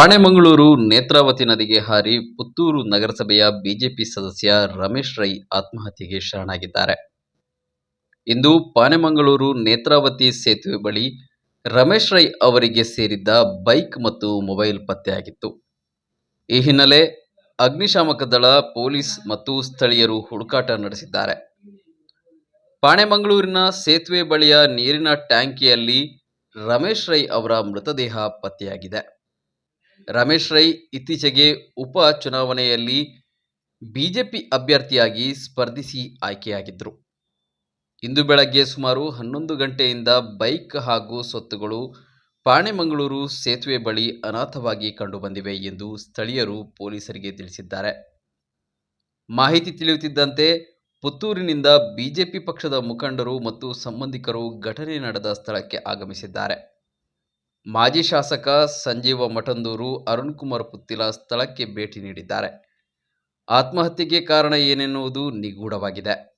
ಪಾಣೆಮಂಗಳೂರು ನೇತ್ರಾವತಿ ನದಿಗೆ ಹಾರಿ ಪುತ್ತೂರು ನಗರಸಭೆಯ ಬಿಜೆಪಿ ಸದಸ್ಯ ರಮೇಶ್ ರೈ ಆತ್ಮಹತ್ಯೆಗೆ ಶರಣಾಗಿದ್ದಾರೆ. ಇಂದು ಪಾಣೆಮಂಗಳೂರು ನೇತ್ರಾವತಿ ಸೇತುವೆ ಬಳಿ ರಮೇಶ್ ರೈ ಅವರಿಗೆ ಸೇರಿದ್ದ ಬೈಕ್ ಮತ್ತು ಮೊಬೈಲ್ ಪತ್ತೆಯಾಗಿತ್ತು. ಈ ಹಿನ್ನೆಲೆ ಅಗ್ನಿಶಾಮಕ ದಳ, ಪೊಲೀಸ್ ಮತ್ತು ಸ್ಥಳೀಯರು ಹುಡುಕಾಟ ನಡೆಸಿದ್ದಾರೆ. ಪಾಣೆಮಂಗಳೂರಿನ ಸೇತುವೆ ಬಳಿಯ ನೀರಿನ ಟ್ಯಾಂಕಿಯಲ್ಲಿ ರಮೇಶ್ ರೈ ಅವರ ಮೃತದೇಹ ಪತ್ತೆಯಾಗಿದೆ. ರಮೇಶ್ ರೈ ಇತ್ತೀಚೆಗೆ ಉಪ ಚುನಾವಣೆಯಲ್ಲಿ ಬಿಜೆಪಿ ಅಭ್ಯರ್ಥಿಯಾಗಿ ಸ್ಪರ್ಧಿಸಿ ಆಯ್ಕೆಯಾಗಿದ್ದರು ಇಂದು ಬೆಳಗ್ಗೆ ಸುಮಾರು ಹನ್ನೊಂದು ಗಂಟೆಯಿಂದ ಬೈಕ್ ಹಾಗೂ ಸೊತ್ತುಗಳು ಪಾಣೆಮಂಗಳೂರು ಸೇತುವೆ ಬಳಿ ಅನಾಥವಾಗಿ ಕಂಡುಬಂದಿವೆ ಎಂದು ಸ್ಥಳೀಯರು ಪೊಲೀಸರಿಗೆ ತಿಳಿಸಿದ್ದಾರೆ. ಮಾಹಿತಿ ತಿಳಿಯುತ್ತಿದ್ದಂತೆ ಪುತ್ತೂರಿನಿಂದ ಬಿಜೆಪಿ ಪಕ್ಷದ ಮುಖಂಡರು ಮತ್ತು ಸಂಬಂಧಿಕರು ಘಟನೆ ನಡೆದ ಸ್ಥಳಕ್ಕೆ ಆಗಮಿಸಿದ್ದಾರೆ. ಮಾಜಿ ಶಾಸಕ ಸಂಜೀವ ಮಠಂದೂರು ಅರುಣ್ ಕುಮಾರ್ ಪುತ್ತಿಲ ಸ್ಥಳಕ್ಕೆ ಭೇಟಿ ನೀಡಿದ್ದಾರೆ. ಆತ್ಮಹತ್ಯೆಗೆ ಕಾರಣ ಏನೆನ್ನುವುದು ನಿಗೂಢವಾಗಿದೆ.